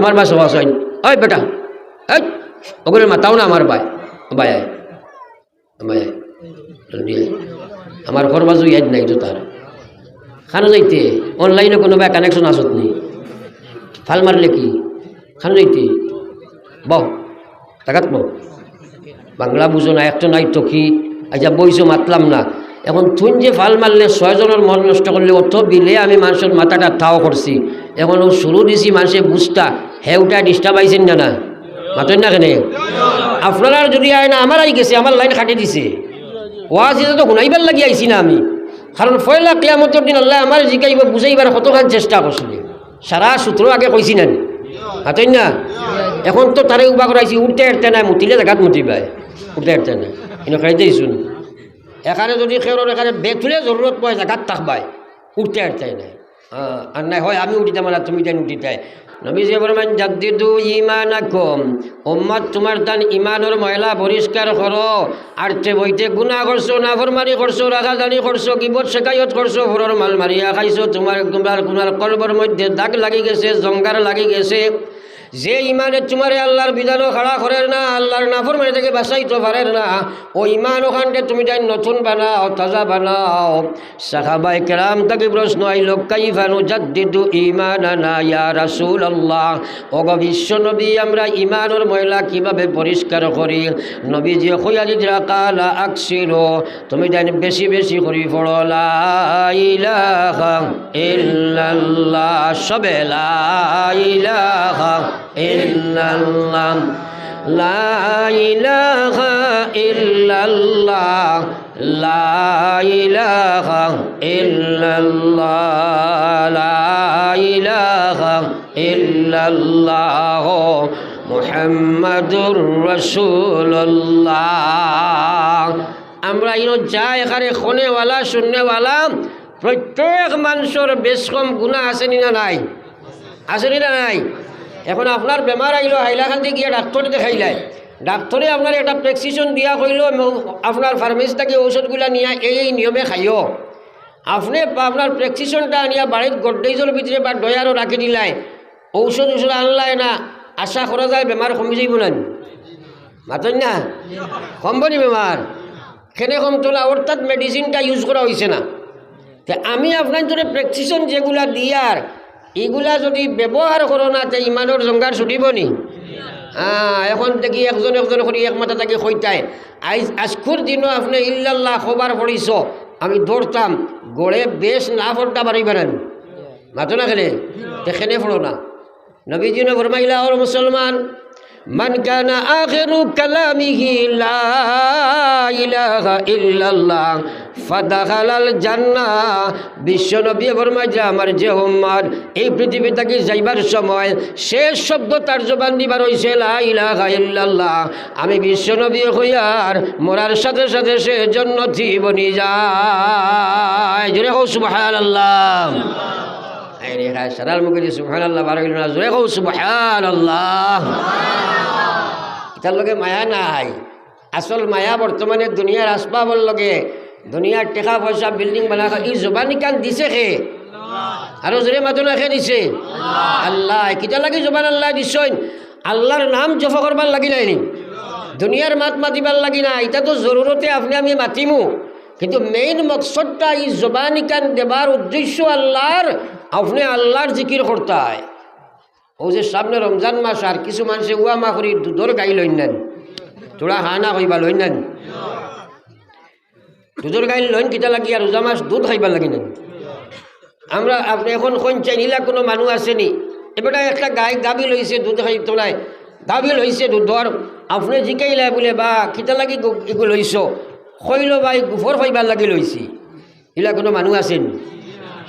আমার বাসা বাসাই ওই বেটা, এই, ওগুলোর মাতাও না আমার আয় জলদি আয়। আমার ঘর বাজু ইয়াদ নাই তো তার। খানো যাইতে অনলাইনে কোনো ভাই কানেকশন আসত নি। ফাল মারলে কি? খানো যাইতে। বহ বহ বাংলা বুঝো না, একটা নাই তো কি? আচ্ছা বইছো, মাতলাম না। এখন তুই যে ফাল মারলে ছয়জনের মন নষ্ট করলে অত বিলে আমি মানুষের মাথাটা তাও করছি। এখন ও শুরু দিছি মানুষে বুঝতা হেউটা ডিস্টার্ব আইছেন না না? মাতেন না কেনে? আপনারা যদি আয় না আমার আই গেছে, আমার লাইন কাটি দিছে। ওয়াজ তো শুনাইবার লাগি আইছি না আমি। কারণ ফয়লা ক্লিয়ামতের দিন আল্লাহ আমার জিকাইব বুঝাইবার কতখান চেষ্টা করছিলে। সারা সূত্র আগে কইছি না হাতেন না? এখন তো তারে উবা করাইছি, উঠতে এরতে নাই, মুতিলে জায়গাত মুতিবাই উঠতে এরতে নাই। কিন্তু খাইতে শুন এখানে যদি খেরোর এখানে বেতুলে জরুরত পড়ে জায়গাত থাকবাই উঠতে এরতে নাই হ্যাঁ, আর নাই হয় আমি উঠিতাম না তুমি তাই উঠিতাই নবীজি বলবেন জাদ্দিদু ইমানাকুম উম্মত তোমার তান ইমানের ময়লা পরিষ্কার করো। আর তে বইতে গুনাহ করছ নাফরমানি করছ রাগাদানি করছ কিবত শেখায়ত করছ ঘরের মাল মারিয়া খাইছো তোমার তোমার কুনার কলবর মধ্যে দাগ লাগি গেছে জঙ্গার লাগি গেছে। যে ইমানে তোমারে আল্লাহর বিধানও খাড়া করেন না, আল্লাহর নাফর মানে থেকে বাঁচাইতে পারেন না ও ইমান ওখানকে তুমি তাই নতুন বানাও, তাজা বানাও। সাহাবাই কেরাম তাকে প্রশ্ন আইল কাইফানু জাদ্দিদু ইমান না ইয়া রাসুল আল্লাহ অগ বিশ্ব নবী আমরা ইমানের ময়লা কীভাবে পরিষ্কার করি? নবী যে খৈয়ালি কালা আকছিল তুমি তাই বেশি বেশি করি পড়ো, লা ইলাহা সবে লা ইলাহা ইল্লাল্লাহ, লা ইলাহা ইল্লাল্লাহ, লা ইলাহা আমরা ইনো যা এখানে খনেওয়ালা শূন্যওয়ালা প্রত্যেক মানুষের বেশ কম গুণা আসেনি না নাই? আসেনি না নাই? এখন আপনার বেমার আইলো হাইলাখান্তি গিয়ে ডাক্তার দেখাইলাই। ডাক্তরে আপনার একটা প্রেসক্রিপশন দিয়া কইল আপনার ফার্মেসি থেকে ঔষধগুলা নিয়ে, এই এই নিয়মে খাইও। আপনি আপনার প্রেসক্রিপশনটা আনিয়া বাড়ির গড্রেজের ভিতরে বা ডয়ারও রাখি দিলাই। ঔষধ ঔষধ আনলাই না, আশা করা যায় বেমার কমি যাইব না। মাতন না? কমব নি বেমার খেনে কম তোলা অর্থাৎ মেডিসিনটা ইউজ করা হয়েছে না। আমি আপনার ধরে প্রেসক্রিপশন যেগুলা দিয়ার এগুলা যদি ব্যবহার করো না তে ইমানোর জঙ্গার ছুটিব নি? এখন দেখি একজন একজন করে এক মাথা তাকে কইতাই আইজ আজকুর দিনও আপনি ইল্লাল্লাহ খবর পড়িছ আমি ধরতাম গড়ে বেশ না ফোরটা বাড়ি বেড়ান মাতো না খেলে দেখেনে ফোড়ো না নবীজি নে? ফরমাইলা ওর মুসলমান মান কানা আখিরু কালামিহি লা ইলাহা ইল্লাল্লাহ, ফাদাখালাল জান্নাহ। বিশ্ব নবী ফরমাইছে আমার যে উম্মত এই পৃথিবী থেকে যাইবার সময় শেষ শব্দ তার জবান দিবার ইলাহা ইল্লাল্লাহ। আমি বিশ্ব নবী হইয়ার মরার সাথে সাথে সে জন্নতি বনি যায়। জোরে হোক সুবহানাল্লাহ। আরে হ্যাঁ সারার মুখে সুবহান আল্লাহ বারো জোরে কৌ সুবহান আল্লাহ এটার লগে মায়া নাই। আসল মায়া বর্তমানে দুনিয়ার আসবাবর লগে দুনিয়ার টেকা পয়সা বিল্ডিং বানা ই জবানি কান দিছে খে আৰু জোৰে মাতো না খে দিছে। আল্লাহ কিতা লাগি জবান আল্লাহ দিছইন? আল্লাহর নাম জফা করবার লাগি নাই দুনিয়ার মাত মাতিবার লাগি না এটা তো জরুরতে আপনি, আমি মাতিমু। কিন্তু মেইন মকসদটা এই জবানি কান দেবার উদ্দেশ্য আল্লাহর আপনি আল্লাহর জিকির করতে হয় ও যে সামনে রমজান মাস আর কিছু মানুষে উয়া মা করি দুধর গাই লইন নেন। তোরা হানা হইবা লইন নেন। দুধর গাই লইন কিতা লাগি আর রোজা মাস দুধ খাইবা লাগি নেন। আমরা আপনি এখন কোন চাইনিলা কোনো মানুষ আসেনি। এবারে একটা গাই গাবি লইছে দুধ খাই তোলায়। গাবি লইছে দুধর আপনি জিকাইলাই বোলে, বা, কিতা লাগি এগুলো লইছ? খৈল বাই গুফর খাইবার লাগি লইছি। এগুলা কোনো মানুষ আছেন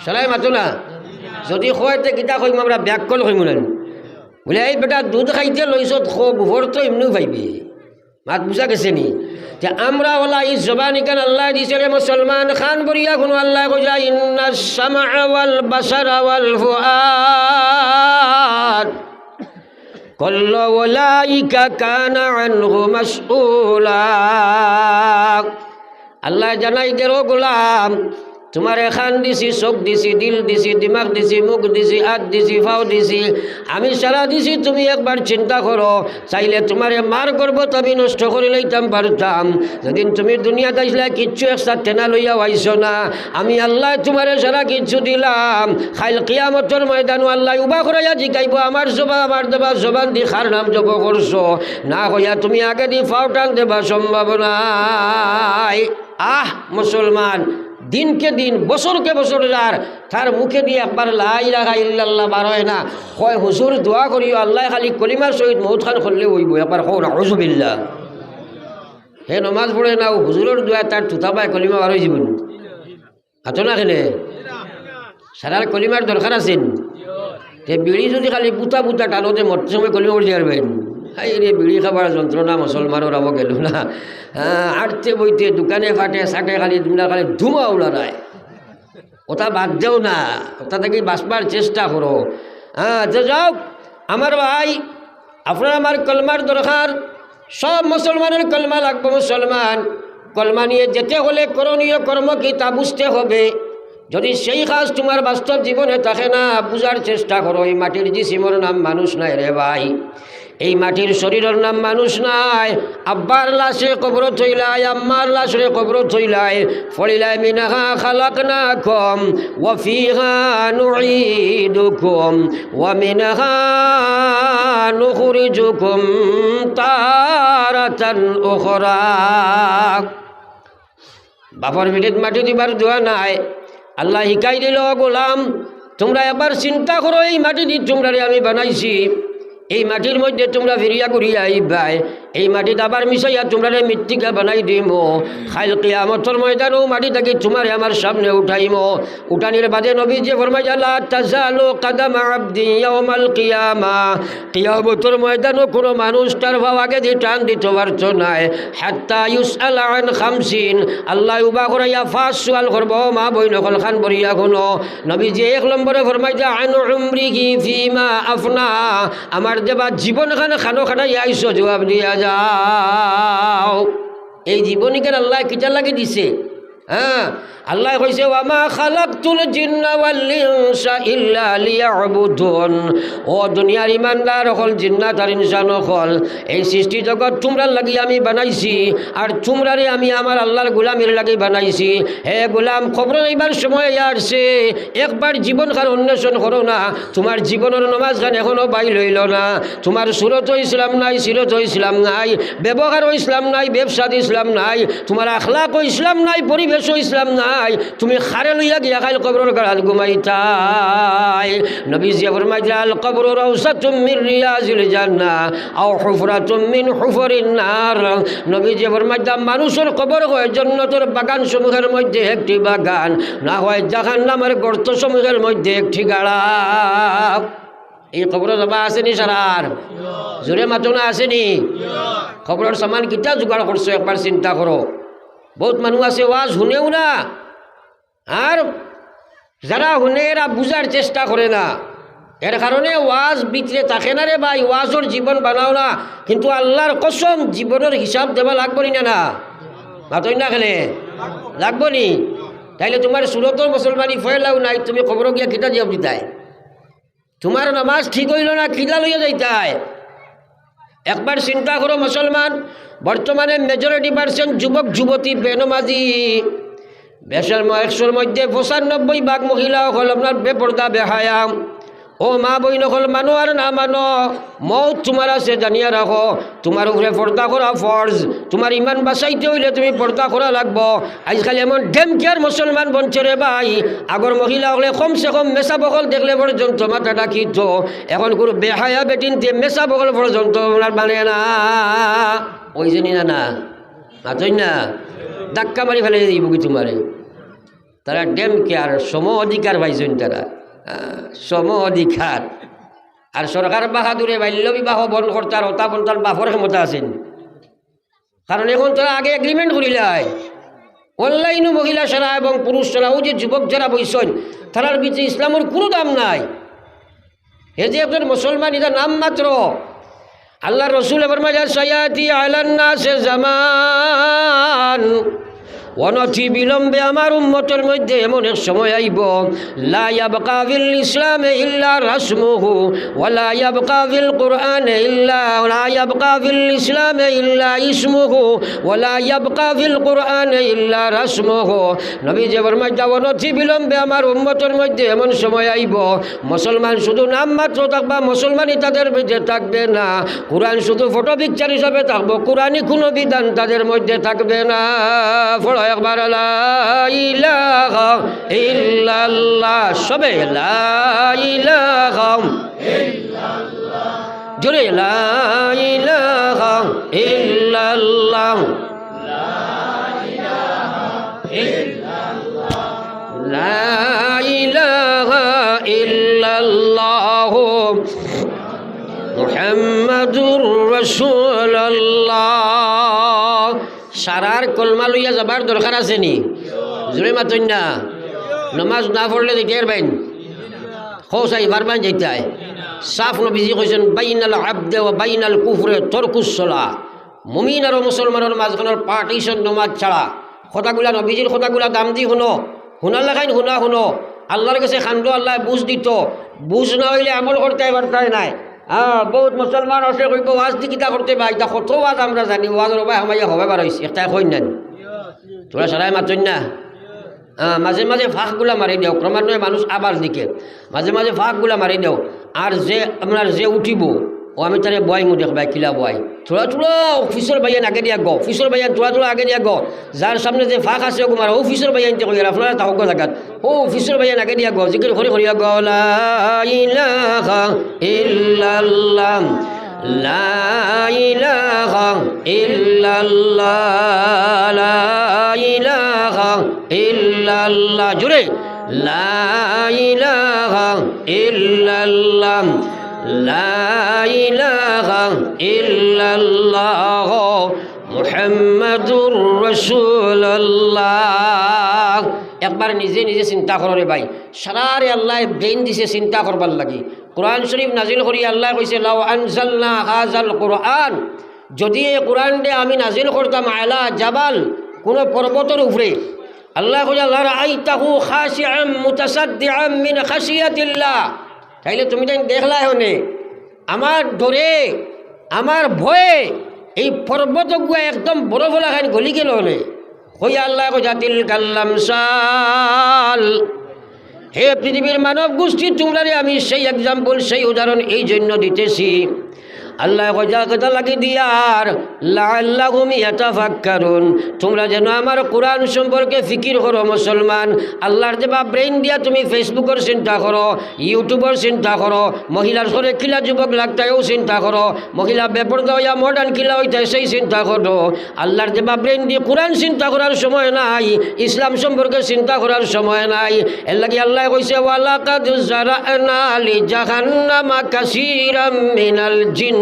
চলাই মাতো না যদি খোয়াইতে কিতা কইম, আমরা ব্যাকল কইম না বলে এই বেটা দুধ খাইতে লইছ খো গুফর তো এমনিও পাইবি মাত বুঝা গেছে নি যে আমরা ওলা এই জবানি কান আল্লাহ দিছে রে মুসলমান খান বরিয়া কোনো আল্লাহ কইয়া ইন্না সামা ওয়াল বাসারা ওয়াল ফুআদ كل أولئك كان عنه مسؤولا আল্লাহ জানাই দেরো গোলাম তোমার এখান দিছি, চোখ দিছি, দিল দিছি, দিমাগ দিছি, মুখ দিছি, হাত দিছি ফাও দিছি, আমি সারা দিছি, তুমি একবার চিন্তা করো, চাইলে তোমারে মার করব তুমি নষ্ট করে লইতাম, পারতাম। যেদিন তুমি দুনিয়াতে আসলে কিচ্ছু একসাথ টেনা লইয়া আইস না। আমি আল্লাহ তোমারে সারা কিচ্ছু দিলাম। খাইল কিয়ামতর ময়দানও আল্লাহ উবা করাইয়া জিকাইব আমার জবা আমার দেবা জবান দি খার নাম জব করছ। না হইয়া তুমি আগে দি ফাও টান দেবা সম্ভাবনাই আহ, মুসলমান দিনকে দিন, বছরকে বছর যার তার মুখে দিয়ে একবার লাই রাখা ইল্লাল্লাহ বার হয় না। কয়, হুজুর, দোয়া করিও, আল্লাহ খালি কলিমার সহিত মৌত খান করলে হইব। একবার না হজুবিল্লা হে নমাজ পড়ে না হুজুরের দোয়া তার তুতা পায়, কলিমা বার হয়ে যাবেন। হাতো না খেলে? সারার কলিমার দরকার আছেন। বিড়ি যদি খালি পুতা পুতা টানোতে মরতে সময় কলিমা পড়ে যাবেন হাই বিড়ি খাবার যন্ত্রণা মুসলমানের আবো গেল না। আটতে বইতে দোকানে ফাটে সাটে খালি তোমরা খালি, ধুমা উলারায় ওটা বাদ দেও না ওটা থেকে বাঁচবার চেষ্টা করো হ্যাঁ তো যাও আমার ভাই আপনার আমার কলমার দরকার সব মুসলমানের কলমা লাগবে মুসলমান কলমা নিয়ে যেতে হলে করণীয় কর্ম কি তা বুঝতে হবে। যদি সেই কাজ তোমার বাস্তব জীবনে থাকে না, বুঝার চেষ্টা করো, এই মাটির জিসিমর নাম মানুষ নাই রে ভাই। এই মাটির শরীরের নাম মানুষ নাই। আব্বার লাশে কবর থইলাই, আম্মার লাশরে কবর থইলাই, ফলিলাই মিনাহা খালাক না কম ওয়ফিহা নুঈদুকুম, ওয়া মিনহা নুখরিজুকুম তারাতান উখরা। বাপর মিনিট মাটি দিবার দোয়া নাই। আল্লাহ শিকাই দিল গোলাম, তোমরা এবার চিন্তা করো, এই মাটি দি তোমরা আমি বানাইছি। এই মাটির মধ্যে তোমরা ফিরিয়া করিয়া আইবাই। এই মাটিত আবার মিশাইয়া তোমরা মৃত্তিকা বানাই দিম। খাইল কিয়ামতর ময়দানও মাটি থাকি তোমার আমার সামনে উঠাইম। উঠানির বাদে নবী যে ফরমাই আল্লাহ তাজালো কাদাম আব্দি ইয়াউমাল কিয়ামা। কিয়ামতর ময়দানও কোনো মানুষ তার ভাব আগে দিয়ে টান দিতে পারতো নাই। হাত্তা ইউসআল আন খামসিন আল্লাহ উবা করাইয়া ফাঁস সোয়াল করব মা বই নকল খান বরিয়া কোনো নবী যে এক নম্বরে ফরমাই যে আন উমরিহি ফিমা আফনা। আমার দেবা জীবন খানে খানো খানাই আইসো জবাব দিয়া যাও। এই জীবনীকে আল্লাহ কিটা লাগে দিছে? হ্যাঁ। আল্লাহ কইছে ওয়ামা খালাকতুল জিন্না ওয়াল ইনসা ইল্লা লিয়াবুদুন। ও দুনিয়ার ইমানদার হল, জিন্নাত আর ইনসান হল। এই সৃষ্টি জগৎ তোমরা লাগি আমি বানাইছি, আর তোমরারে আমি আমার আল্লাহর গোলামের লাগি বানাইছি। হে গোলাম খবর এইবার সময় আসছে। একবার জীবন খান অন্বেষণ করো না। তোমার জীবনের নমাজ খান এখনও বাই লইল না। তোমার সুরত ইসলাম নাই, সিরত ইসলাম নাই, ব্যবহার ইসলাম নাই, ব্যবসাদ ইসলাম নাই, তোমার আখলাক ইসলাম নাই, পরিবেশ ইসলাম নাই। তুমি খারে লইয়া গিয়া খাইল কবরের গাড়াত ঘুমাইতাই। নবী জিয়া ফরমাইতা আল কবর রাউসাতুম মিন রিয়াজিল জান্নাহ, আও হুফরাতুম মিন হুফরিন নার। নবী জিয়া ফরমাইতা মানুষের কবর হয় জান্নাতের বাগান সমূহের মধ্যে একটি বাগান, না হয় জাহান্নামের গর্ত সমূহের মধ্যে একটি গাড়া। এই খবর জমা আসেনি সারার? জোরে মাতনা আসেনি? খবরের সামান কিতা জোগাড় করছ একবার চিন্তা করো। বহুত মানুষ আছে ওয়াজ শুনেও না। আর যারা শুনে এরা বুঝার চেষ্টা করে না। এর কারণে ওয়াজ বিতরে থাকে না রে ভাই ওয়াজর জীবন বানাও না। কিন্তু আল্লাহর কসম জীবনের হিসাব দেওয়া লাগবো নি না মাতই না খেলে লাগবো নি? তাইলে তোমার সুরতর মুসলমানি ফয়লাও নাই, তুমি খবর গিয়া কিতা জবাব দিতাই? তোমার নামাজ ঠিক হইল না খিদা লইয়া যাইতাই? একবার চিন্তা করো মুসলমান, বর্তমানে মেজরিটি পার্সেন্ট যুবক, যুবতী, বেনমাজি। বেসর একশোর মধ্যে পঁচানব্বই ভাগ মহিলা হল আপনার বেপর্দা, বেহায়াম। ও মা বই নকল মানো আর না মানো, মৌত তোমার আছে জানিয়া রাখো তোমার উপরে পর্দা করা ফর্জ তোমার ইমান বাঁচাইতে হইলে তুমি পর্দা করা লাগবো। আজকাল এমন ডেমকেয়ার মুসলমান বঞ্চে রে ভাই। আগর মহিলা হলে কমসে কম মেসা বকল দেখলে পর্যন্ত মাথা ডাকিত এখন কোনো বেহায়া বেটিনতে মেসা বকল পর্যন্ত ওনার মানে না। ওই জানি না না মাতই না। ধাক্কা মারি ফেলে দিব কি তোমারে তারা ডেম কেয়ার সম অধিকার পাইছেন তারা সম অধিকার আর সরকার বাহাদুরে বাল্য বিবাহ বন্ধ করতার হতা বন্তার বাপর ক্ষমতা আছেন কারণ এখন তারা আগে এগ্রিমেন্ট করিলাই অনলাইনও মহিলা সারা এবং পুরুষ সারাও যে যুবক যারা বইছেন তারার ভিতরে ইসলামের কোনো দাম নাই। এ যে একজন মুসলমান এটা নাম মাত্র আল্লাহ রসুল ফরমায়া সয়াতি আলান্না সে জামান অনথি বিলম্বে আমার উম্মতের মধ্যে এমন এক সময় আইব, লা ইয়াবকা ফিল ইসলামে ইল্লা রাসমুহু ওয়ালা ইয়াবকা ফিল কুরআনে ইল্লা লা ইয়াবকা ফিল ইসলামে ইল্লা ইসমুহু ওয়ালা ইয়াবকা ফিল কুরআনে ইল্লা রাসমুহু। নবী যে ফরমাইতা অনথি বিলম্বে আমার উম্মতের মধ্যে এমন সময় আইব, মুসলমান শুধু নাম মাত্র থাকবা, মুসলমানই তাদের মধ্যে থাকবে না। কোরআন শুধু ফটো পিকচার হিসাবে থাকব, কোরআনই কোনো বিধান তাদের মধ্যে থাকবে না। اكبر لا إله إلا الله. شبه لا إله الا الله لا إله إلا الله. لا إله إلا الله. محمد رسول الله. সারার কলমা লইয়া যাবার দরকার আছে নি? জোরে মাতন না। নমাজ না পড়লে দেখে বাইন। খোসাই বারবার যেতে সাফ নবীজি কইছেন, বাইনাল আবদে ও বাইনাল কুফরে তরকুসলা মুমিন আর মুসলমানের মাঝখানের পার্টিশন নমাজ ছাড়া। কথাগুলা নবীজির কথাগুলা দাম দি শুনো। শুনার লেখাইন শুনা শুনো। আল্লাহর কাছে খান্দ আল্লাহ বুঝ দিত। বুঝ না হইলে আমল করতে এবার তাই নাই। হ্যাঁ বহুত মুসলমান আছে কইব ওয়াজ দি কিতা করতে বা এটা কত ওয়াজ আমরা জানি ওয়াজ রবাই আমায় হবে বার হয়েছে একটা কই নেন তোরা সারাই মাতন না? মাঝে মাঝে ফাঁকগুলা মারি দেও ক্রমান্বয়ে মানুষ আবার দিকে। মাঝে মাঝে ফাঁকগুলা মারি দেও আর যে আপনার যে উঠিব ও আমি তারে বয় মু দেখবাই কিলা বয়। থোড়া থোড়া অফিসর বাইয়ান আগে দিয়া গ অফিসর বাইয়ান থোড়া থোড়া আগে দিয়া গ। যার সামনে যে ফাঁক আছে কুমার ও অফিসর বাইয়ান তে কইরা আপনারা তাহক জায়গাত ও অফিসর বাইয়ান আগে দিয়া গ জিকির করে করিয়া গ লা ইলাহা ইল্লাল্লাহ, লা ইলাহা ইল্লাল্লাহ, লা ইলাহা ইল্লাল্লাহ জুড়ে লা ইলাহা ইল্লাল্লাহ। লা ইলাহা ইল্লাল্লাহ মুহাম্মাদুর রাসূলুল্লাহ। একবার নিজে নিজে চিন্তা করো রে ভাই, সারারে আল্লাহ ব্রেন দিছে চিন্তা করবার লাগি। কোরআন শরীফ নাজিল করি আল্লাহ কৈছে লাউ আনজালনা হাজাল কোরআন। যদি এই কোরআন দে আমি নাজিল করতাম আলা জাবাল, কোনো পর্বতের উপরে। আল্লাহ কইছে আল্লাহ আইতাহু খাশিআম মুতাসাদ্দিআম মিন খাশিয়াতিল্লাহ। তাইলে তুমি তাই দেখলা হনে, আমার ডরে, আমার ভয়ে এই পর্বত গুয়া একদম বড় লাগাই গলি গেল হনে। হই আল্লাহ জাতিল কাল্লাম সাল। হে পৃথিবীর মানব গোষ্ঠী তোমরা আমি সেই এক্সাম্পল সেই উদাহরণ এই জন্য দিতেছি। আল্লাহ কথা লাগি দিয়ার লাল্লাহুম ইয়াতাফাক্কারুন। তোমরা যেন আমার কোরআন সম্পর্কে ফিকির করো মুসলমান। আল্লাহর যে বা ব্রেইন দিয়া তুমি ফেসবুকের চিন্তা করো ইউটিউবের চিন্তা করো, মহিলার সরে কিলা যুবক লাগতায়ও চিন্তা করো, মহিলা বেপরদা হইয়া মডার্ন কিলা হইতায় সেই চিন্তা করো। আল্লাহর যে বা ব্রেইন দিয়ে কোরআন চিন্তা করার সময় নাই, ইসলাম সম্পর্কে চিন্তা করার সময় নাই। এর লাগি আল্লাহ কইছে, ওয়ালাকাদ জারানা লি জাহান্নামা কাসীরাম মিনাল জিন্নি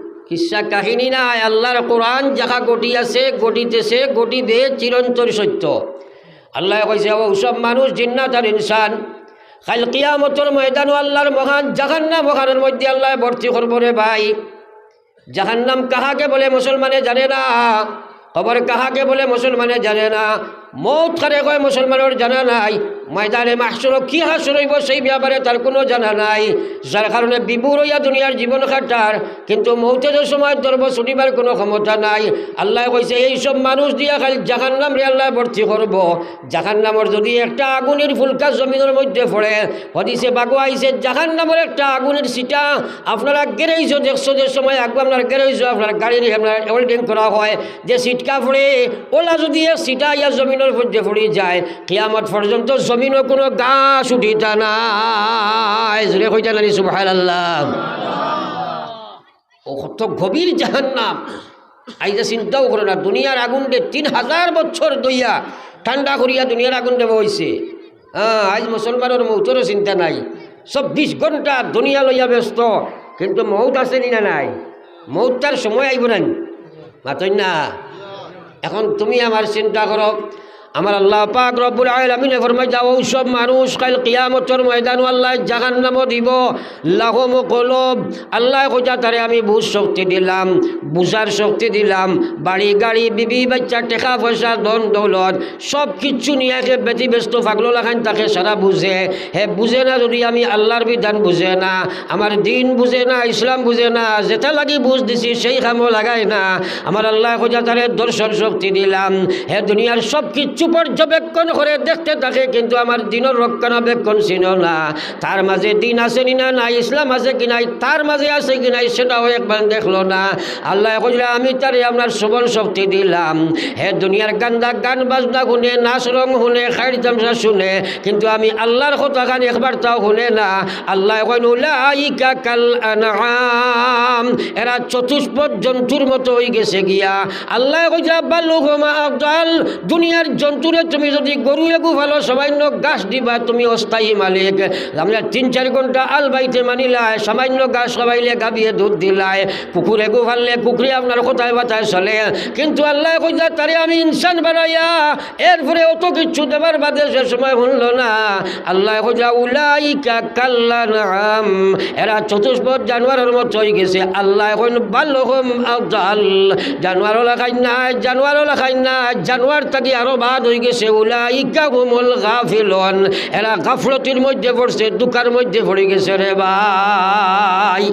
কিসা কাহিনী নাই আল্লাহর কোরআন যাহা গটিয়াছে গটিতেছে গটিবে চিরন্তর সত্য। আল্লাহ কইছে, ও সব মানুষ, জিন্নাত আর ইনসান খাল কিয়ামতর ময়দানও আল্লাহর মহান জাহান্নাম মহানের মধ্যে আল্লাহ ভর্তি করব রে ভাই। জাহান্নাম কাহাকে বলে মুসলমানে জানে না? খবর কাহাকে বলে মুসলমানে জানে না? মৌত খারে কয় মুসলমানের জানা নাই। ময়দানে মাহসুর কি হাসুর হইব সেই ব্যাপারে তার কোনো জানা নাই। যার কারণে বিবুর হইয়া দুনিয়ার জীবন খাটার কিন্তু মৌতের সময় ধরব ছুটিবার কোনো ক্ষমতা নাই। আল্লাহ কইছে এইসব মানুষ দিয়া খালি জাহান নাম রে আল্লাহ ভর্তি করব জাহান নামর যদি একটা আগুনের ফুলকা জমিনের মধ্যে পড়ে হদিসে বাগু আইছে জাহান নামের একটা আগুনের সিটা আপনারা গেরেইছ দেখছ যে সময় আগে আপনার গেরেইছ আপনার গাড়ির আপনার ওয়েল্ডিং করা হয়। যে সিটকা পড়ে ওলা যদি সিটা ইয়া জমিনের মধ্যে পড়ে যায়। কিয়ামত পর্যন্ত জমিনও কোনো গাছ উঠিতা নাই। জোরে কইতা নানি সুবহান আল্লাহ ও কত গভীর চিন্তাও করে না, দুনিয়ার আগুন দে তিন হাজার বছর দইয়া ঠান্ডা করিয়া দুনিয়ার আগুন দেব হয়েছে হ্যাঁ আজ মুসলমানের মৌতরও চিন্তা নাই। চব্বিশ ঘণ্টা দুনিয়া লইয়া ব্যস্ত, কিন্তু মৌত আছে নি না নাই। মৌত তার সময় আইব না মাতই না এখন তুমি আমার চিন্তা করো আমার আল্লাহ পাক রব্বুল আলামিনে ফরমাই যাও সব মানুষ কাল কিয়ামতের ময়দান আল্লাহ জাহান্নাম দিব লাহম কলব। আল্লাহ কইতা তারে আমি বুঝ শক্তি দিলাম, বুঝার শক্তি দিলাম। বাড়ি, গাড়ি, বিবি, বাচ্চা, টেকা পয়সা, ধন, দৌলত সব কিচ্ছু নিয়ে সে বেতি ব্যস্ত ফাগলো লাখান তাকে সারা বুঝে। হে, বুঝে না যদি আমি আল্লাহর বিধান বুঝে না, আমার দিন বুঝে না, ইসলাম বুঝে না যেটা লাগি বুঝ দিছি, সেই কামও লাগাই না। আমার আল্লাহ খোঁজা তারে দর্শন শক্তি দিলাম। হে, দুনিয়ার সব কিচ্ছু পর্যবেক্ষণ করে দেখতে থাকে, কিন্তু আমার দিনের রক্ষণাবেক্ষণ ছিল না। তার মাঝে দিন আছে কি না নাই ইসলাম আছে কি নাই, তার মাঝে আছে কি নাই, সেটাও একবার দেখল না। আল্লাহ কইলে আমি তারে আপনার সবল শক্তি দিলাম। হে দুনিয়ার গান্দা, গান বাজনা শুনে, নাচ রং শুনে, খাইর তামসা শুনে, কিন্তু আমি আল্লাহর কথা গান একবার তাও শুনে না। আল্লাহ কইন উলাইকা কাল এরা চতুষ্পদ জন্তুর মতো হয়ে গেছে গিয়া। আল্লাহ কইছা বাল্লুহুমা আফদাল দুনিয়ার জন্তুরে তুমি যদি গরু এগু ভালো সামান্য গাছ দিবা, তুমি অস্থায়ী মালিক। আমরা তিন চার ঘণ্টা আল বাইতে মানিলাই সামান্য গাছ সবাইলে গাবিয়ে দুধ দিলাই কুকুর এগু ভাললে কুকুরে আপনার কোথায় বাতায় চলে। কিন্তু আল্লাহ কইছা, তারে আমি ইনসান বানাইয়া, এরপরে অত কিচ্ছু দেবার বাদে সে সময় শুনল না। আল্লাহ কইছা, উলাইকা কাল্লা এরা চতুষ্পদ জানোয়ারের মতো হয়ে গেছে। আল্লাহ এখন বাল্যহম আফদাল জানোয়ারও লাগাই না জানোয়ারও লাগাই না জানোয়ার থাকি আরও বাদ হয়ে গেছে উলাইকা হুমুল গাফিলন। এরা গাফলতির মধ্যে পড়ছে, দুকার মধ্যে পড়ে গেছে রে ভাই।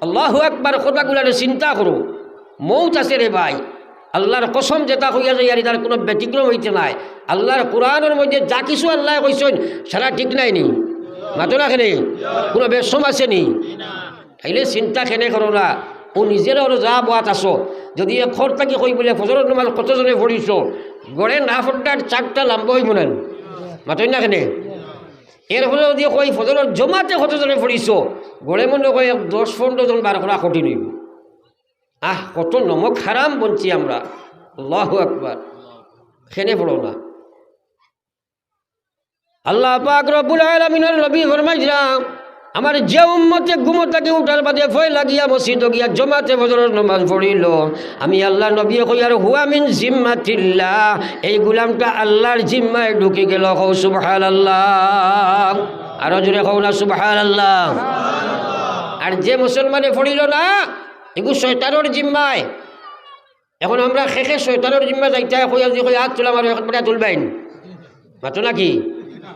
আল্লাহ একবার কথাগুলারে চিন্তা করো। মৌত আছে রে ভাই। আল্লাহর কসম, যেটা হইয়া যায় আর তার কোনো ব্যতিক্রম হইতে নাই। আল্লাহর কোরআনের মধ্যে যা কিছু আল্লাহ কইছেন সারা ঠিক নাই নি। মাতো না কোনো? বেশম আছে নি? তাইলে চিন্তা খেনে করো না। ও নিজের ওর যা বাত আছো। যদি খর থাকি কই বলে ফজরের নামাজ কতজনে পড়িছ গড়ে না ফোনটার চারটা লাম্ব হইব না মাতই না খেনে এর ফলে যদি কই ফজরের জমাতে কতজনে পড়িছ গড়ে মনে কয় দশ পনেরো জন বার করা কঠিন হইব আহ, কত নমক হারাম বলছি আমরা। আল্লাহ আকবার। খেনে পড়ো না। আল্লাহ পাক রব্বুল আলামিনের নবী ফরমাইছিলাম আমার যে উম্মতে ঘুমতাকে উঠার বাদে ভয় লাগিয়া মসজিদ গিয়া জমাতে ফজরের নমাজ পড়িল। আমি আল্লাহ নবী কইয়ার হুয়া মিন জিম্মাতিল্লাহ। এই গুলামটা আল্লাহর জিম্মায় ঢুকে গেল। হৌ সুবহানাল্লাহ। আরও জোরে কও না, সুবহানাল্লাহ। আর যে মুসলমানে পড়িল না এগুলো শয়তানোর জিম্মায়। এখন আমরা শেষে শয়তানোর জিম্মা যাইতে হাত তোলা মারো তুলবাইন মাতো নাকি?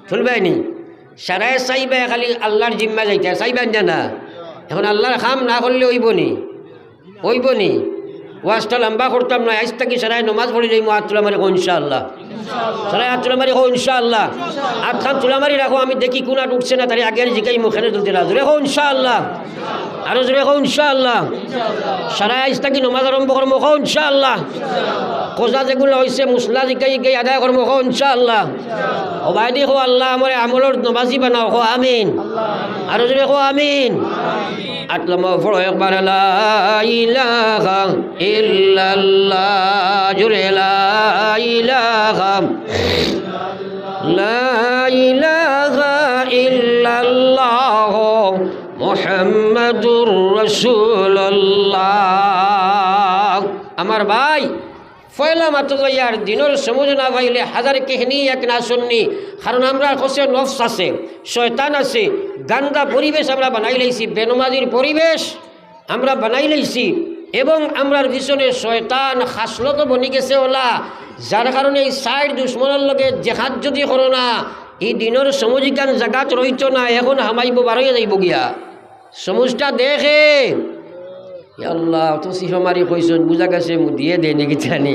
তুলবাইনি সারায় চাইবে খালি আল্লাহর জিম্মা যাইতে চাইবেন জানা এখন আল্লাহর খাম না করলে ওইব নি ওইব নি ওয়াজটা লম্বা করতাম না, আজ থাকি সারায় নমাজ পড়ে যাই তোলা মারি কো ইনশাআল্লাহ। সারায় হাত তোলা মারি কো ইনশাআল্লাহ। হাত খান তোলা মারি রাখো, আমি দেখি কোন উঠছে না, তার আগে জিকাই মুখে তুলতে রাজু। রেখো, ইনশাআল্লাহ। আরও জোরে কো ইনশাআল্লাহ। সারায় আজ থাকি নমাজ আরম্ভ করব কো ইনশাআল্লাহ। কোজা যেগুলো হয়েছে মুসলা জিকাই গাই আদায় করব কো ইনশাআল্লাহ। ও ভাই দেখো আল্লাহ, আমার আমলের নমাজি বানাও কো আমিন। আরও জোরে কো আমিন। আটলাম ফড়ো একবার লা ইলাহা ইল্লাল্লাহ, জোরে লা ইলাহা। লা ইলাহা ইল্লাল্লাহ। মুহাম্মাদুর রাসূলুল্লাহ। আমার ভাই, ফয়লা মাত্র ইয়ার দিনের সমুজ না পাইলে হাজার কেহনি, এক না শুননি কারণ আমরা কষে নফস আছে, শয়তান আছে, গান্দা পরিবেশ আমরা বানাই লাইছি, বেনমাজির পরিবেশ আমরা বানাই লাইছি, এবং আমরার পিছনে শয়তান খাসলত বনি গেছে ওলা। যার কারণে এই সাইড দুশ্মনের লগে জেহাদ যদি করো না, এই দিনের সমজিকান জাগাত রইত না, এখন হামাইব বারইয়া যাইব গিয়া। সমুজটা দেখে। আল্লাহ, তো সিফামারি কইসন, বুঝা গেছে মু দিয়ে দে নাকি জানি।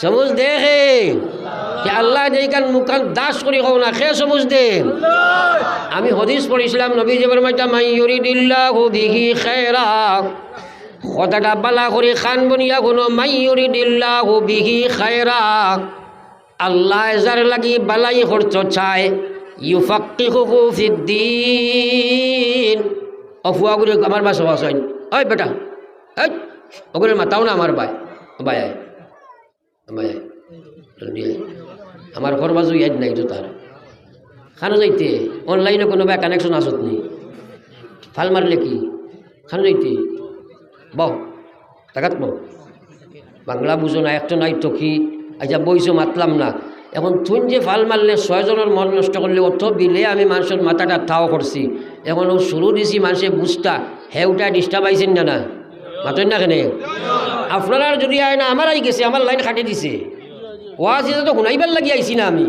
সমুজ দেখে। আল্লাহ যেইখান মুখান দাস করি কও না, খে সমুজ দে। আমি হদিস পড়িছিলাম নবী জবর মাইটা মাই ইউরিদিল্লাহু বিহি খায়রা কথাটা বালা করে খান বনিয়া কোনো মাই ইউরিদিল্লাহু বিহি খায়রা আল্লাহ যার লাগি বালাই করতে চায়, ইউফাক্কিহুহু ফিদ্দিন অফুয়াগুলি আমার বাসা বাসাইন ওই বেটা এই ওগুলোর মাতাও না আমার আয় জলদি আয় আমার ঘর বাজু ইয়াদ নাই তো তার খানো যাইতে অনলাইনে কোনোবা কানেকশন আসত নি। ফাল মারলে কি? খানো যাইতে। বহ বহ। বাংলা বুঝো না, একটা নাই তো কি আচ্ছা বইছো মাতলাম না। এখন তুই যে ফাল মারলে ছয়জনের মন নষ্ট করলে অত বিলে আমি মানুষের মাথাটা তাও করছি। এখন ও শুরু দিছি মানুষে বুঝতা হেউটা ডিস্টার্ব আইছেন না না? মাতেন না কেনে? আপনারা যদি আয় না, আমার আই গেছে, আমার লাইন কাটি দিছে। ওয়াজ এটা তো শুনাইবার লাগি আইছি না আমি।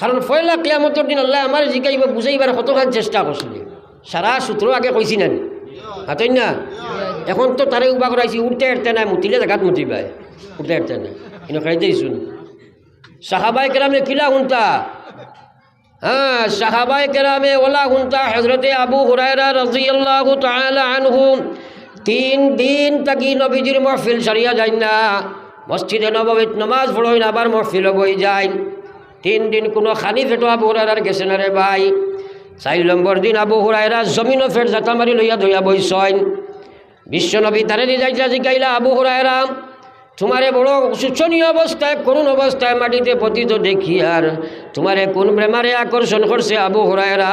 কারণ ফয়লা কিয়ামতর দিন আল্লাহ আমার জিকাইব, বুঝাইবার কতখান চেষ্টা করছিলি সারা সূত্র আগে কইছি না হাতই না? এখন তো তারে উবা করাইছি, উঠতে এরতে নাই, মুতিলে জাগাত মুতিবাই উঠতে এরতে নাই। কিন্তু খাইতেই শুন সাহাবাই কেরামে কিলা হুনতা? হ্যাঁ সাহাবাই কেরামে ওলা হুনতা হজরতে আবু হুরায়রা রাজিয়াল্লাহু তাআলা আনহু। তিন দিন তাকি নবীজির মহফিল সারিয়া যাই না। মসজিদে নবমীত নমাজ পড়ই না আবার মহফিল বই যায় তিন দিন কোনো খানি ফেটো আবু হুরায়রার গেছে না রে ভাই। চার নম্বর দিন আবু হুরায়রা জমিনও ফের জাতা মারি লইয়া ধইয়া বইছইন বিশ্বনবী তারে যাইতা জিকাইলা আবু হুরায়রা। তোমারে বড় শোচনীয় অবস্থায়, করুণ অবস্থায় মাটিতে পতিত দেখি আর তোমারে কোন প্রেমারে আকর্ষণ করছে আবু হরায়রা?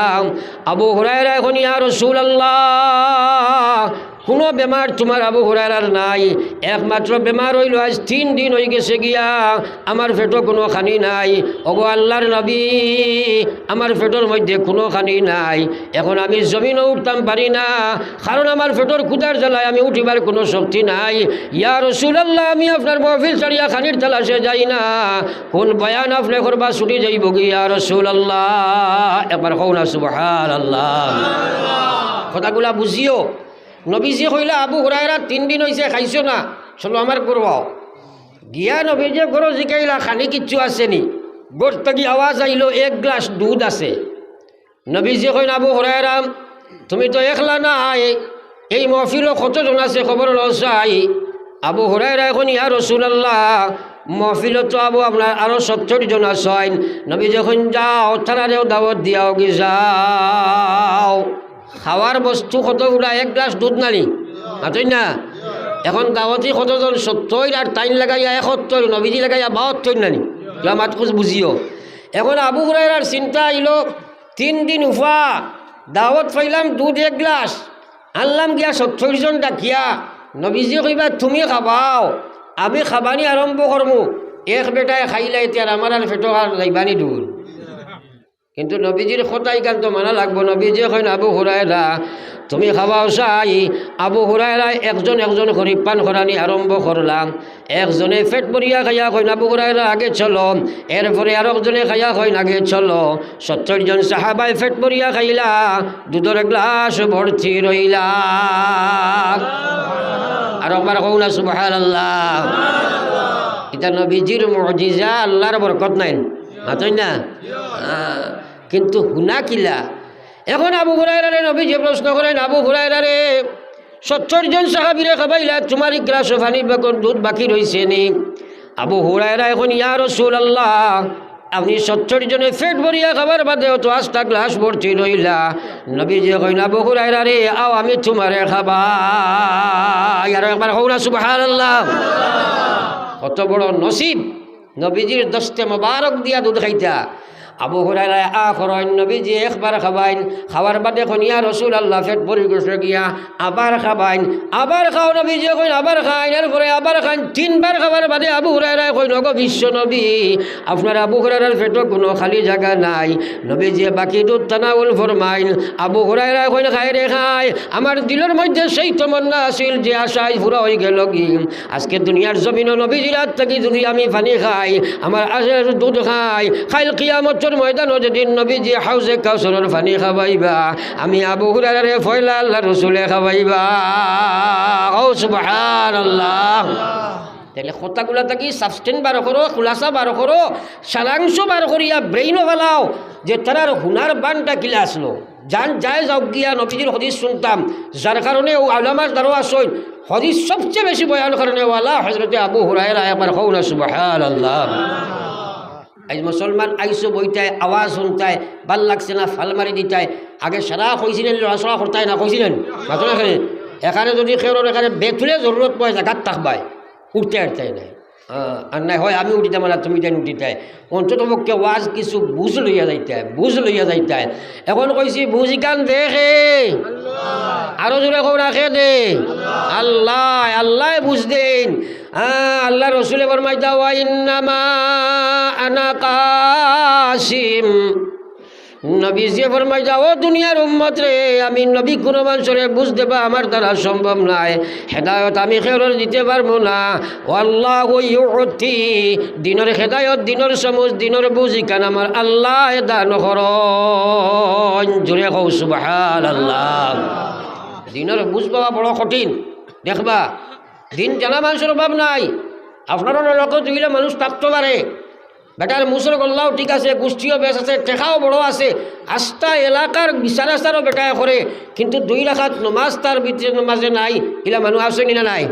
আবু হরায় রায় ইয়া রসুল আল্লাহ কোনো বেমার তোমার আবু হুরায়রার নাই। একমাত্র বেমার হইল আজ তিন দিন হয়ে গেছে গিয়া, আমার পেটও কোনো খানি নাই। ওগো আল্লাহর নবী, আমার পেটর মধ্যে কোনো খানি নাই। এখন আমি জমিনও উঠতাম পারি না, কারণ আমার পেটর ক্ষুদার জ্বালায় আমি উঠিবার কোনো শক্তি নাই। ইয়া রসুল আল্লাহ আমি আপনার মহফিল ছাড়িয়া খানির তালাশে যাই না। কোন বয়ান আপনি করবা ছুটি যাইব গিয়া রসুল আল্লাহ একবার কৌ না সুবহান আল্লাহ কথাগুলা বুঝিও। নবীজি কইলা, আবু হুরায়রা, তিন দিন হয়েছে খাইছো না? চলো আমার করব গিয়া নবীজি করো জিকাইলা, খানি কিচ্ছু আসেনি গোট থাকি আওয়াজ আইলো, এক গ্লাস দুধ আছে। নবীজি কইন, আবু হুরায়রা, তুমি তো একলা না আয় এই মহফিলও কতজন আছে, খবর লসাই আবু হুরায়রা, এখন ইয়া রসুলাল্লাহ মহফিলত তো আবু, আপনার আরও সত্তর জন আছেন। নবী যখন যাও তারারেও দাওয়াত দিয়াও কি যাও। খাওয়ার বস্তু কতগুলা এক গ্লাস দুধ নানি মাতই না? এখন দাওয়াতি কতজন সত্তর আর টাইম লাগাইয়া এসত্তর নবীজি লাগাইয়া বাহাত্তর নানি মাত খুঁজ বুঝিও এখন আবু হুরাইরার চিন্তা আইলো তিন দিন উফা দাওয়াত পাইলাম দুধ এক গ্লাস আনলাম গিয়া সত্তর জন ডাকিয়া। নবীজি কইবা, তুমি খাবাও, আমি খাবানি আরম্ভ করমু এক বেটায় খাইলে এতিয়া আমার আর ফেটো আর যাইবানি দূর কিন্তু নবীজির খোটাই গান তো মানা লাগবো। নবীজি কইন আবু হুরায়রা। তুমি খাওয়াও চাই আবু হুরায়রা একজন একজন করে পান করানি আরম্ভ করলাম। একজনে পেট ভরিয়া খাইয়া কইন আবু হুরায়রা আগে চলো। এরপরে আর একজনে খাইয়া কইন আগে চলো। সত্তর জন সাহাবাই পেট ভরিয়া খাইলা দুধের গ্লাস ভর্তি রইলা। আর একবার কৌ না সুবাহান আল্লাহ এটা নবীজির মজিজা আল্লাহর বরকত নাই। মাতই না? আহ, কিন্তু হুনা কিলা। এখন আবু হুরাইরারে নবী যে প্রশ্ন করেন আবু হুরাইরারে সত্তর জন সাহাবিরে খাবাইলা, তোমার গ্লাস পানি বাকর দুধ বাকি রয়েছে নি? আবু হুরাইরা এখন, ইয়া রসুল আল্লাহ আপনি সত্তর জনে ফেট ভরিয়া খাবার বাদে তো আস্তা গ্লাস ভর্তি রইলা নবী যে কইন আবু হুরাইরা রে আও আমি তোমারে খাবা আর একবার হৌরা সুবাহ আল্লাহ কত বড় নসিব নবীজির দস্তে মোবারক দিয়া দুধ খাইতা। আবু হুরাইরায় আ করেন নবীজি একবার খাবাইন। খাওয়ার বাদে খনিয়া রসুল আল্লাহ ফেট পরি গেছে গিয়া আবার খাবাইন। আবার খাও নবীজি কইন, আবার খাইন। এরপরে আবার খাইন। তিনবার খাবার বাদে আবু হুরাইরায় কইন অগ বিশ্ব নবী, আপনার আবু হুরাইরার ফেটো কোনো খালি জায়গা নাই। নবীজি বাকি দুধ তানাউল ফরমাইন। আবু হুরাইরায় কইন খাই রে খাই আমার দিলের মধ্যে সেই তমন্না আছিল যে আশায় পুরা হয়ে গেল কি আজকে দুনিয়ার জমিন নবীজির থেকে যদি আমি পানি খাই, আমার আশের দুধ খাই খাইল কিয়ামতর ময়দানও যেদিন নবীজি হাউসে কাউসরের পানি খাবাইবা আমি আবু হুরারে ফয়লা আল্লাহ রসুলে খাবাইবা ও সুবহান আল্লাহ তাহলে কথাগুলা থাকি সাবস্টেন বার করো, খুলাসা বার করো, সারাংশ বার করিয়া ব্রেইনও ফেলাও, যে তারার হুনার বানটা কিলা আসলো। যান যায় যাওক গিয়া নবীজির হদিস শুনতাম, যার কারণে ও আলামার দ্বারও আসইন হদিস সবচেয়ে বেশি বয়ান কারণে ওয়ালা হজরতে আবু হুরায়রা একবার হৌ না সুবহান আল্লাহ আজ মুসলমান আইসো বইটায় আওয়াজ শুনতায় ভালো লাগছে না ফাল মারি দিতায়। আগে সারা কইছিলেন লড়াচড়া করতায় না কইছিলেন মাত্র এখানে যদি খেরোর এখানে বেথুলে জরুরত পড়ে জায়গাত থাকবায় উঠতে আরতাই নাই। আর নাই হয় আমি উঠিতাম না তুমি তাই উঠিতাই অন্তত পক্ষে ওয়াজ কিছু বুঝ লইয়া যাইতে বুঝ লইয়া যাইতে এখন কইছি বুঝ ইকান দেখে আরও জোরে কৌ রাখে দে। আল্লাহ। আল্লাহ বুঝ দেন আল্লাহ রসুলে ফরমাইতা ওয়া ইন্নামা আনা কাসিম নবী যে ফরমাই যাও দুনিয়ার উম্মত রে, আমি নবী কোনো মানুষরে বুঝতে বা আমার দ্বারা সম্ভব নাই। হেদায়ত আমি খেরর দিতে পারব না। আল্লাহ ইউতি, দিনের হেদায়ত, দিনের সমুজ দিনের বুঝি কান আমার আল্লাহ দান করন। জোরে কৌ সুবহান আল্লাহ দিনের বুঝ পাওয়া বড় কঠিন। দেখবা দিন জানা মানুষের অভাব নাই। আপনারও লগত জুগিলে মানুষ থাকতে পারে। বেটার মুসর গল্লাও ঠিক আছে, গোষ্ঠীও বেশ আছে, টেকাও বড় আছে। আস্থা এলাকার বিচার আস্তারও বেটায় করে। কিন্তু দুই রাখাত নমাজ তার নমাজে নাই এলা মানুষ আছে না নাই?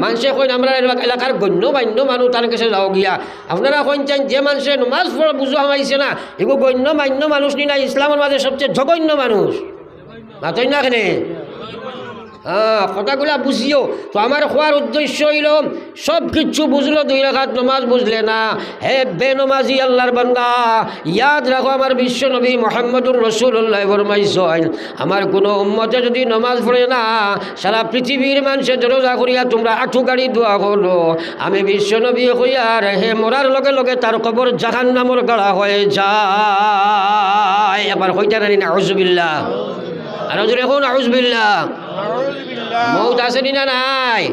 মানুষে কইন, আমরা এলাকা- এলাকার গণ্য মান্য মানুষ তার কাছে যাও গিয়া। আপনারা কইন চান যে মানুষে নমাজ পড়া বুঝো হামাইছে না এগুলো গণ্য মান্য মানুষ নি না ইসলামের মাঝে সবচেয়ে জঘন্য মানুষ। মাতই না হ্যাঁ কথাগুলা বুঝিও। তো আমার খোয়ার উদ্দেশ্য হইল, সব কিছু বুঝলো, দুই রাখাত নমাজ বুঝলে না। হে বে নমাজি আল্লাহর বান্দা, ইয়াদ রাখো আমার বিশ্ব নবী মোহাম্মদুর রসুল্লাহ ফরমাইছেন আমার কোনো উম্মতে যদি নমাজ পড়ে না, সারা পৃথিবীর মানুষের দরজা করিয়া তোমরা আঠু গাড়ি দোয়া করল আমি বিশ্ব নবী হইয়ার হে মরার লগে লগে তার কবর জাহান নামর গাড়া হয়ে যায়। এবার হইতে নানি না আউজবিল্লা আর যদি এখন আউজবিল্লা মৌত আছে না নাই?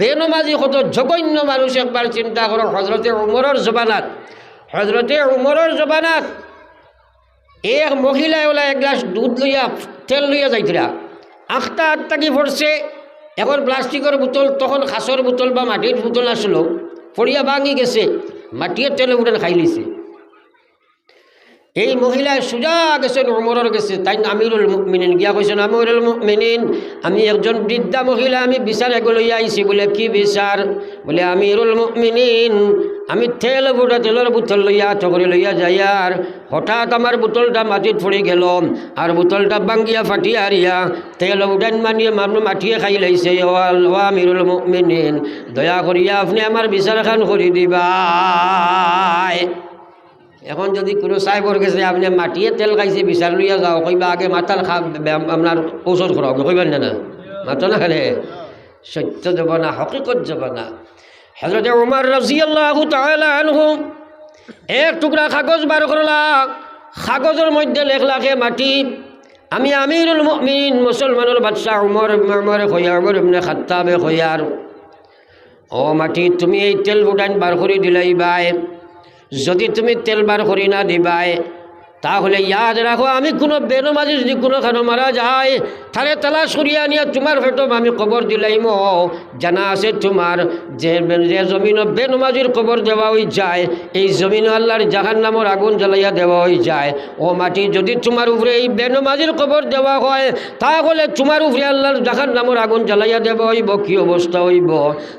বেনমাজি কত জঘন্য মানুষ একবার চিন্তা করো হজরতে উমরের জবানাত। হজরতে উমরের জবানাত এক মহিলা ওলা এক গ্লাস দুধ লইয়া তেল লইয়া যাইতরা। আখটা আটটা কি পড়ছে এখন প্লাস্টিকের বোতল তখন খাসর বোতল বা মাটির বোতল আসলো পড়িয়া ভাঙি গেছে। মাটির তেলে উঠান খাই লিছে। এই মহিলা সোজা গেছেন অমরের গেছে। তাই আমিরুল মিনিন গিয়া কৈছেন আমিরুল মিনিন আমি একজন বৃদ্ধা মহিলা, আমি বিচার এগুলোইয়া আইছি বলে, কি বিচার বলে আমিরুল মিনিন আমি তেল বুটা তেলের বোতল লইয়া চকরি লইয়া যাই আর হঠাৎ আমার বোতলটা মাটিত পড়ে গেল আর বোতলটা বাঙ্গিয়া ফাটিয়া আরিয়া তেল উঠান মানিয়ে মানুষ মাটিয়ে খাই লাইছে আমিরুল মিনিন দয়া করিয়া আপনি আমার বিচার খান করে দিবা এখন যদি কোনো সাহেবর গেছে, আপনি মাটিয়ে তেল খাইছে বিচার লইয়া যাও, কইবা আগে মাথার খা আপনার ঔষধ খরাব কইবেন না না মাথা না খেলে সত্য যাব না হকিকত যাব না হজরত উমর রাজি আল্লাহ আনহু, এক টুকরা কাগজ বার করলা কাগজের মধ্যে লেখলাকে মাটি, আমি আমিরুল মুমিন মুসলমানের বাদশাহ উমর উমর খৈয়া উমর ইবনে খাত্তাবে খৈয়ার ও মাটি, তুমি এই তেল বুটান বার করে দিলাই বাই। যদি তুমি তেল বার করি না দিবাই তাহলে ইয়াদ রাখো, আমি কোনো বেনমাজি যদি কোনো খানো মারা যায় তাহলে তালাশ করিয়া নিয়ে তোমার ফেটম, আমি কবর দিলাইম। জানা আছে তোমার যে যে জমিন বেনমাজির কবর দেওয়া হয়ে যায়, এই জমিন আল্লাহর জাহান নামর আগুন জ্বালাইয়া দেওয়া হয়ে যায়। ও মাটি, যদি তোমার উপরে এই বেনমাজির কবর দেওয়া হয়, তাহলে তোমার উপরে আল্লাহর জাহান নামর আগুন জ্বালাইয়া দেওয়া হইব, কি অবস্থা হইব?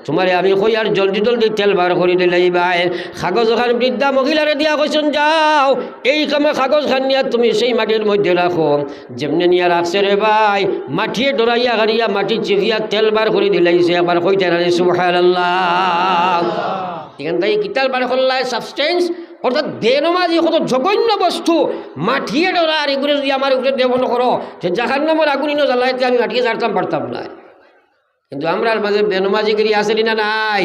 তোমারে আমি কই আর জলদি জলদি তেল বার করে দিলাই ভাই। কাগজ খান বৃদ্ধা মহিলারে দিয়া কইছেন, যাও, এই কামে কাগজ তুমি সেই মাটির মধ্যে রাখো। যেমনি নিয়া রাখছে রে মাটিয়ে ডরাইয়া হারিয়া মাটি চিভিয়া তেল বার করে দিলাইছে আবার কইতে রানি সুবহানাল্লাহ। এখান থেকে কিতাল বার করলাই সাবস্টেন্স অর্থাৎ বেনমাজি কত জঘন্য বস্তু মাটিয়ে ডরা আর এগুলো যদি আমার উপরে দেব করো, সে জাহান নামের আগুন আমি মাটিয়ে জানতাম পারতাম না। কিন্তু আমরা মাঝে বেনমাজি করি আসেনি না নাই?